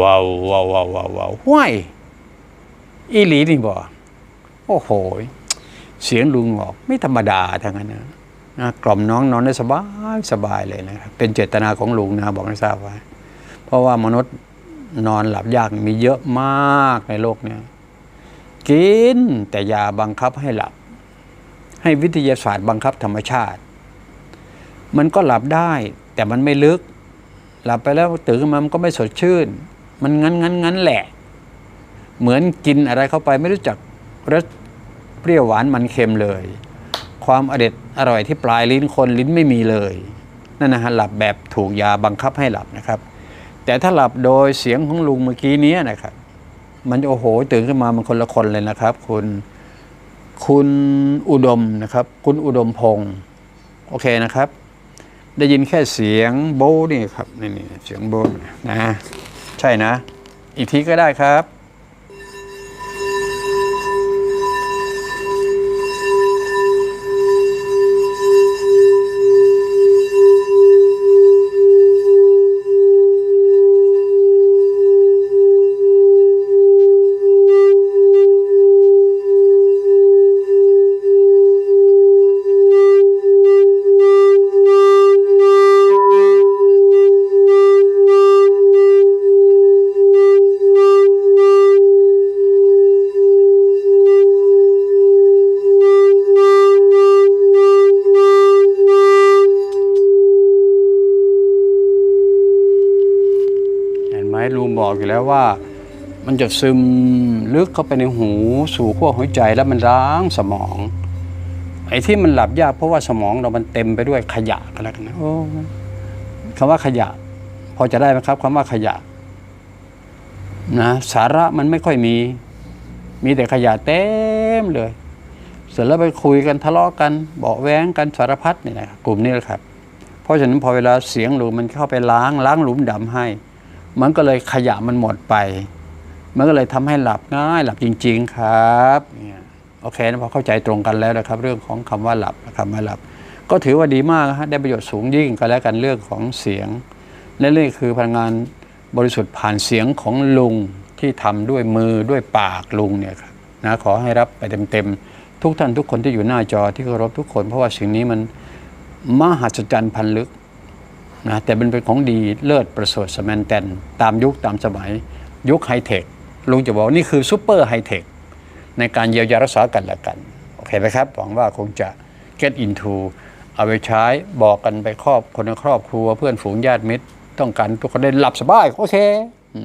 ว้าวว้าวว้าวว้าวว้าวห้วยอีหลีนี่บ่โอ้โหเสียงลุงออกไม่ธรรมดาทั้งนั้นนะนะกล่อมน้องนอนได้สบายสบายเลยนะครับเป็นเจตนาของลุงนะบอกให้ทราบไว้เพราะว่ามนุษย์นอนหลับยากมีเยอะมากในโลกเนี้ยกินแต่ยาบังคับให้หลับ ให้วิทยาศาสตร์บังคับธรรมชาติ มันก็หลับได้แต่มันไม่ลึก หลับไปแล้วตื่นขึ้นมามันก็ไม่สดชื่น มันงั้นงั้นงั้นแหละ เหมือนกินอะไรเข้าไปไม่รู้จักรสเปรี้ยวหวานมันเค็มเลย ความอเด็ดอร่อยที่ปลายลิ้นคนลิ้นไม่มีเลยนั่นนะฮะหลับแบบถูกยาบังคับให้หลับนะครับ แต่ถ้าหลับโดยเสียงของลุงเมื่อกี้นี้นะครับมันโอ้โหตื่นขึ้นมามันคนละคนเลยนะครับ คุณคุณอุดมนะครับ คุณอุดมพงศ์โอเคนะครับ ได้ยินแค่เสียงโบนี่ครับนี่นี่เสียงโบะนะใช่นะ อีกทีก็ได้ครับ ลุงบอกอยู่แล้วว่า มันจะซึมลึกเข้าไปในหูสู่ขั้วหัวใจแล้วมันร้างสมอง ไอ้ที่มันหลับยากเพราะว่าสมองเรามันเต็มไปด้วยขยะกันแล้วกันนะโอ้คำว่าขยะ พอจะได้ไหมครับคำว่าขยะนะสาระมันไม่ค่อยมี มีแต่ขยะเต็มเลย เสร็จแล้วไปคุยกันทะเลาะกันเบาแว้งกันสารพัดเนี่ยนะกลุ่มนี้แหละครับ เพราะฉะนั้นพอเวลาเสียงหลุมมันเข้าไปล้างล้างหลุมดำให้ มันก็เลยขยะมันหมดไป มันก็เลยทำให้หลับง่ายหลับจริง ๆ ครับเนี่ยโอเคนะพอเข้าใจตรงกันแล้วนะครับ เรื่องของคำว่าหลับคำว่าหลับ ก็ถือว่าดีมากนะฮะได้ประโยชน์สูงยิ่งก็แล้วกันเรื่องของเสียง และนี่คือพลังงานบริสุทธิ์ผ่านเสียงของลุงที่ทำด้วยมือด้วยปากลุงเนี่ยครับนะขอให้รับไปเต็มๆทุกท่านทุกคนที่อยู่หน้าจอที่เคารพทุกคน เพราะว่าสิ่งนี้มันมหัศจรรย์พันลึก นะแต่มันเป็นของดีเลิศประเสริฐสมันแตนตามยุคตามสมัยยุคไฮเทคลุงจะบอกว่านี่คือซูเปอร์ไฮเทคในการเยียวยารักษากันและกันโอเคไหมครับหวังว่าคงจะ get into เอาไปใช้บอกกันไปครอบคนในครอบครัวเพื่อนฝูงญาติมิตร ต้องการทุกคนได้หลับสบาย โอเคอ